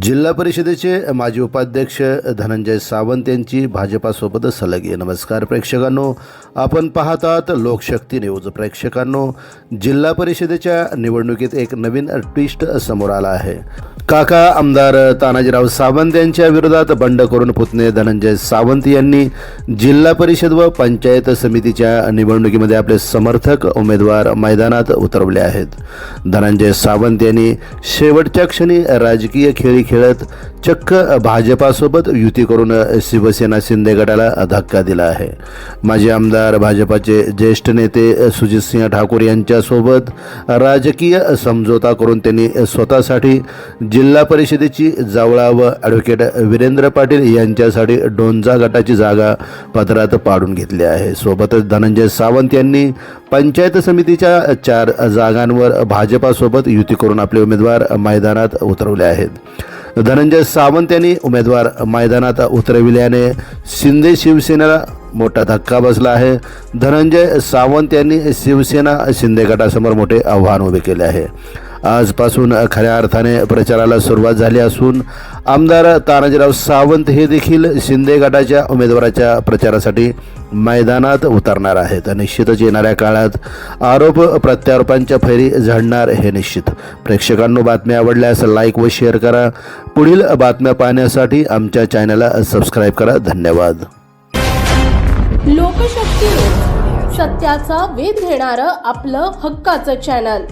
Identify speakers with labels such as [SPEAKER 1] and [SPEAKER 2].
[SPEAKER 1] जिल्हा परिषदेचे माजी उपाध्यक्ष धनंजय सावंत यांची भाजपासोबत सलगी नमस्कार प्रेक्षकांनो. आपण पाहतात लोकशक्ती न्यूज प्रेक्षकांनो. जिल्हा परिषदेच्या निवडणुकीत एक नवीन ट्विस्ट समोर आला आहे. काका आमदार तानाजीराव सावंत यांच्या विरोधात बंड करून पुतणे धनंजय सावंत यांनी जिल्हा परिषद व पंचायत समितीच्या निवडणुकीमध्ये आपले समर्थक उमेदवार मैदानात उतरवले आहेत. धनंजय सावंत यांनी शेवटच्या क्षणी राजकीय खेळी खेळत चक्क भाजपासोबत युती करून शिवसेना शिंदे गटाला धक्का दिला आहे. माजी आमदार भाजपाचे ज्येष्ठ नेते सुजितसिंह ठाकूर यांच्यासोबत राजकीय समझोता करून त्यांनी स्वतःसाठी जिल्हा परिषदेची जावळा व ॲडव्होकेट वीरेंद्र पाटील यांच्यासाठी डोंजा गटाची जागा पत्रात पाडून घेतली आहे. सोबतच धनंजय सावंत यांनी पंचायत समितीच्या चार जागांवर भाजपासोबत युती करून आपले उमेदवार मैदानात उतरवले आहेत. धनंजय सावंत यांनी उमेदवार मैदानात उतरविल्याने शिंदे शिवसेनेला मोठा धक्का बसला आहे. धनंजय सावंत यांनी शिवसेना शिंदे गटासमोर मोठे आव्हान उभे केले आहे. आजपासून खऱ्या अर्थाने प्रचाराला सुरुवात झाली असून आमदार तानाजीराव सावंत हे देखील शिंदे गटाच्या उमेदवाराच्या प्रचारासाठी मैदानात उतरणार आहेत. निश्चितच येणाऱ्या काळात आरोप प्रत्यारोपांच्या फैरी झडणार हे निश्चित. प्रेक्षकांनो बातम्या आवडल्यास लाईक व शेअर करा. पुढील बातम्या पाहण्यासाठी आमच्या चॅनलला सबस्क्राईब करा. धन्यवाद.
[SPEAKER 2] लोकशक्ती सत्याचा वेध घेणारं आपलं हक्काचं चॅनल